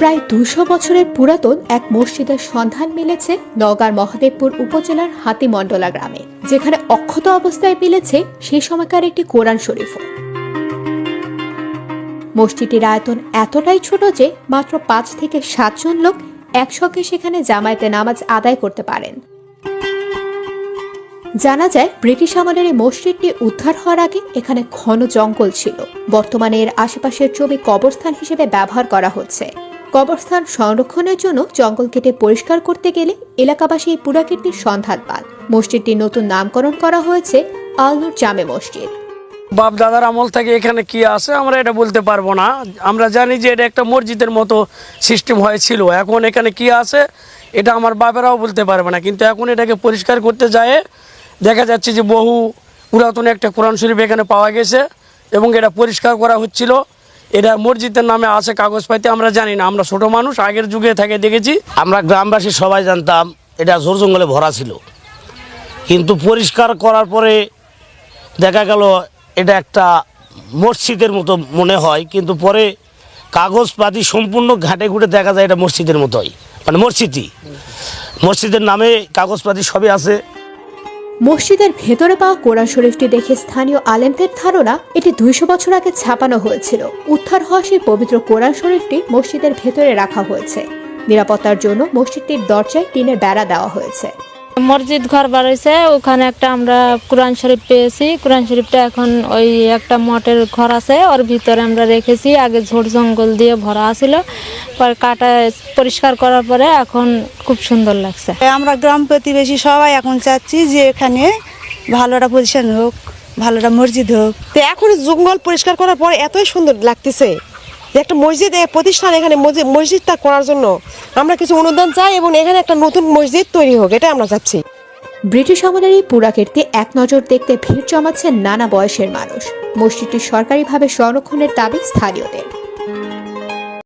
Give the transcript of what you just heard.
প্রায় দুশো বছরের পুরাতন এক মসজিদের সন্ধান মিলেছে নওগাঁর মহাদেবপুর উপজেলার হাতিমন্ডলা গ্রামে, যেখানে অক্ষত অবস্থায় মিলেছে সেই সময়কার একটি কোরআন শরীফও। মসজিদটির আয়তন এতটাই ছোট যে মাত্র পাঁচ থেকে সাতজন লোক একসঙ্গে সেখানে জামায়াতে নামাজ আদায় করতে পারেন। জানা যায়, ব্রিটিশ আমলের এই মসজিদটি উদ্ধার হওয়ার আগে এখানে ঘন জঙ্গল ছিল। বর্তমানে এর আশেপাশের জমি কবরস্থান হিসেবে ব্যবহার করা হচ্ছে। কবরস্থান সংরক্ষণের জন্য জঙ্গল কেটে পরিষ্কার করতে গেলে এলাকাবাসী পুরাকীর্তির সন্ধান পান। মসজিদটির নতুন নামকরণ করা হয়েছে আলনুর জামে মসজিদ। বাপ দাদার আমল থেকে এখানে কি আছে আমরা এটা বলতে পারব না। আমরা জানি যে এটা একটা মসজিদের মতো সিস্টেম হয়েছিল। এখন এখানে কি আছে এটা আমার বাপেরাও বলতে পারবে না। কিন্তু এখন এটাকে পরিষ্কার করতে যায় দেখা যাচ্ছে যে বহু পুরাতন একটা কোরআন শরীফ এখানে পাওয়া গেছে এবং এটা পরিষ্কার করা হচ্ছিল। এটা মসজিদের নামে আছে, কাগজ পাইতে আমরা জানি না। আমরা ছোট মানুষ, আগের যুগে থেকে দেখেছি। আমরা গ্রামবাসী সবাই জানতাম, এটা জোর জঙ্গলে ভরা ছিল। কিন্তু পরিষ্কার করার পরে দেখা গেল, এটা একটা মসজিদের মতো মনে হয়। কিন্তু পরে কাগজপাতি সম্পূর্ণ ঘাটে ঘুটে দেখা যায়, এটা মসজিদের মতোই। মানে মসজিদই। মসজিদের নামে কাগজপাতি সবই আছে। মসজিদের ভেতরে পাওয়া কোরআন শরীফটি দেখে স্থানীয় আলেমদের ধারণা এটি দুইশো বছর আগে ছাপানো হয়েছিল। উদ্ধার হওয়া সেই পবিত্র কোরআন শরীফটি মসজিদের ভেতরে রাখা হয়েছে। নিরাপত্তার জন্য মসজিদটির দরজায় টিনের বেড়া দেওয়া হয়েছে। মসজিদ ঘর বাড়াইছে ওখানে একটা আমরা কোরআন শরীফ পেয়েছি। কোরআন শরীফটা এখন ওই একটা মঠের ঘর আছে, ওর ভিতরে আমরা রেখেছি। আগে ঝোড় জঙ্গল দিয়ে ভরা ছিল পরে কাটা পরিষ্কার করার পরে এখন খুব সুন্দর লাগছে। আমরা গ্রাম প্রতিবেশী সবাই এখন চাচ্ছি যে এখানে ভালোটা একটা পজিশন হোক ভালোটা মসজিদ হোক। তো এখন জঙ্গল পরিষ্কার করার পর এতই সুন্দর লাগতেছে যে একটা মসজিদ প্রতিষ্ঠান এখানে মসজিদ মসজিদটা করার জন্য আমরা কিছু অনুদান চাই এবং এখানে একটা নতুন মসজিদ তৈরি হোক এটা আমরা চাচ্ছি। ব্রিটিশ আমলের এই পুরাকীর্তি এক নজর দেখতে ভিড় জমাচ্ছে নানা বয়সের মানুষ। মসজিদটি সরকারিভাবে সংরক্ষণের দাবি স্থানীয়দের।